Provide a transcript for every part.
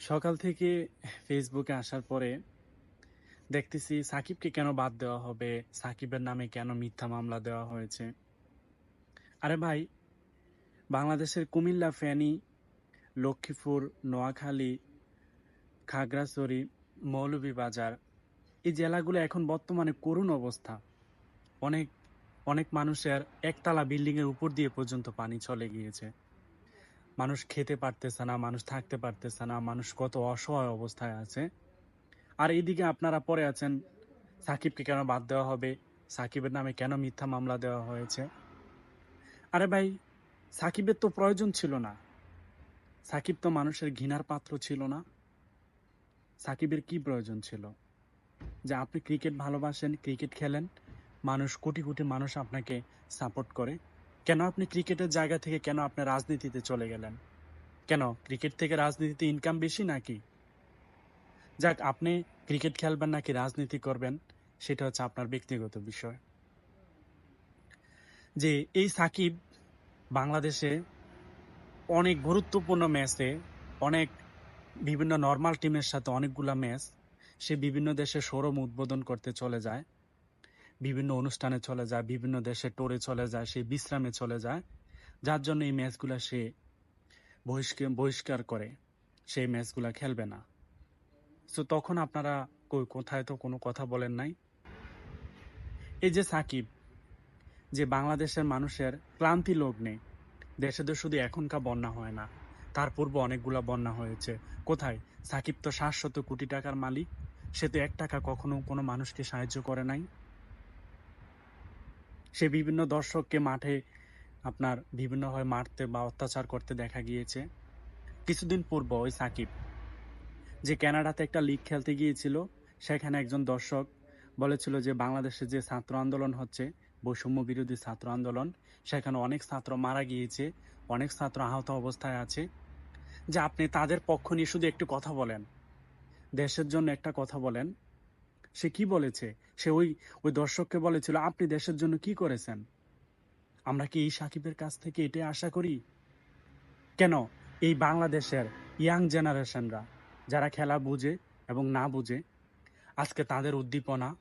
সকাল থেকে ফেসবুকে আসার পরে দেখতেছি সাকিবকে কেন বাদ দেওয়া হবে, সাকিবের নামে কেন মিথ্যা মামলা দেওয়া হয়েছে। আরে ভাই, বাংলাদেশের কুমিল্লা ফেনী, লক্ষ্মীপুর, নোয়াখালী, খাগড়াছড়ি, মৌলভীবাজার এই জেলাগুলো এখন বর্তমানে করুণ অবস্থা। অনেক অনেক মানুষের একতলা বিল্ডিংয়ের উপর দিয়ে পর্যন্ত পানি চলে গিয়েছে। মানুষ খেতে পারতেছে না, মানুষ থাকতে পারতেছে না, মানুষ কত অসহায় অবস্থায় আছে। আর এইদিকে আপনারা পরে আছেন, সাকিবকে কেন বাদ দেওয়া হবে, সাকিবের নামে কেন মিথ্যা মামলা দেওয়া হয়েছে? আরে ভাই, সাকিবের তো প্রয়োজন ছিল না। সাকিব তো মানুষের ঘৃণার পাত্র ছিল না। সাকিবের কি প্রয়োজন ছিল? যে আপনি ক্রিকেট ভালোবাসেন, ক্রিকেট খেলেন, মানুষ কোটি কোটি মানুষ আপনাকে সাপোর্ট করে। কেন আপনি ক্রিকেটের জায়গা থেকে কেন আপনি রাজনীতিতে চলে গেলেন? কেন? ক্রিকেট থেকে রাজনীতিতে ইনকাম বেশি নাকি? যাক, আপনি ক্রিকেট খেলবেন নাকি রাজনীতি করবেন, সেটা হচ্ছে আপনার ব্যক্তিগত বিষয়। যে এই সাকিব বাংলাদেশে অনেক গুরুত্বপূর্ণ ম্যাচে, অনেক বিভিন্ন নর্মাল টিমের সাথে অনেকগুলা ম্যাচ, সে বিভিন্ন দেশে শোরুম উদ্বোধন করতে চলে যায়। বিভিন্ন অনুষ্ঠানে চলে যায়, বিভিন্ন দেশে টোরে চলে যায়, সে বিশ্রামে চলে যায়। যার জন্য এই ম্যাচগুলা সে বহিষ্কার বহিষ্কার করে সেই ম্যাচগুলা খেলবে না। তো তখন আপনারা কোথায় তো কোনো কথা বলেন নাই। এই যে সাকিব, যে বাংলাদেশের মানুষের ক্লান্তি লগ্নে দেশে তো শুধু এখনকার বন্যা হয় না, তার পূর্বে অনেকগুলা বন্যা হয়েছে। কোথায়? সাকিব তো সাতশত কোটি টাকার মালিক, সে তো এক টাকা কখনো কোনো মানুষকে সাহায্য করে নাই। সে বিভিন্ন দর্শককে মাঠে আপনার বিভিন্নভাবে মারতে বা অত্যাচার করতে দেখা গিয়েছে। কিছুদিন পূর্ব ওই সাকিব, যে ক্যানাডাতে একটা লিগ খেলতে গিয়েছিল, সেখানে একজন দর্শক বলেছিল যে বাংলাদেশে যে ছাত্র আন্দোলন হচ্ছে, বৈষম্য বিরোধী ছাত্র আন্দোলন, সেখানে অনেক ছাত্র মারা গিয়েছে, অনেক ছাত্র আহত অবস্থায় আছে। যে আপনি তাদের পক্ষ নিয়ে শুধু একটু কথা বলেন, দেশের জন্য একটা কথা বলেন সে কি বলেছে? সে ওই ওই দর্শককে বলেছিল, আপনি দেশের জন্য কি করেছেন? আমরা কি এই সাকিবের কাছ থেকে এটাই আশা করি? কেন? এই বাংলাদেশের ইয়াং জেনারেশনরা, যারা খেলা বুঝে এবং না বুঝে, আজকে তাদের উদ্দীপনা,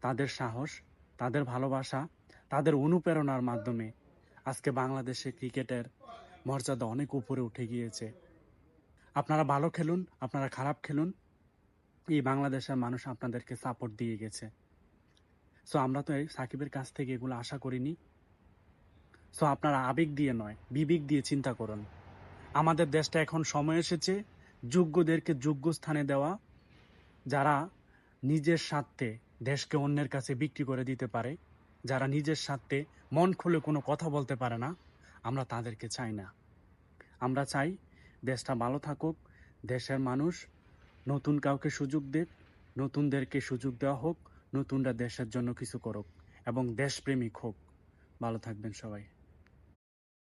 তাদের সাহস, তাদের ভালোবাসা, তাদের অনুপ্রেরণার মাধ্যমে আজকে বাংলাদেশে ক্রিকেটের মর্যাদা অনেক উপরে উঠে গিয়েছে। আপনারা ভালো খেলুন, আপনারা খারাপ খেলুন এই বাংলাদেশের মানুষ আপনাদেরকে সাপোর্ট দিয়ে গেছে। সো আমরা তো সাকিবের কাছ থেকে এগুলো আশা করিনি। সো আপনারা আবেগ দিয়ে নয়, বিবেক দিয়ে চিন্তা করুন। আমাদের দেশটা এখন সময় এসেছে যোগ্যদেরকে যোগ্য স্থানে দেওয়া, যারা নিজের স্বার্থে দেশকে অন্যের কাছে বিক্রি করে দিতে পারে, যারা নিজের স্বার্থে মন খুলে কোনো কথা বলতে পারে না, আমরা তাদেরকে চাই না। আমরা চাই দেশটা ভালো থাকুক, দেশের মানুষ নতুন কাউকে সুযোগ দেক, নতুনদেরকে সুযোগ দেওয়া হোক, নতুনরা দেশের জন্য কিছু করুক এবং দেশপ্রেমিক হোক। ভালো থাকবেন সবাই।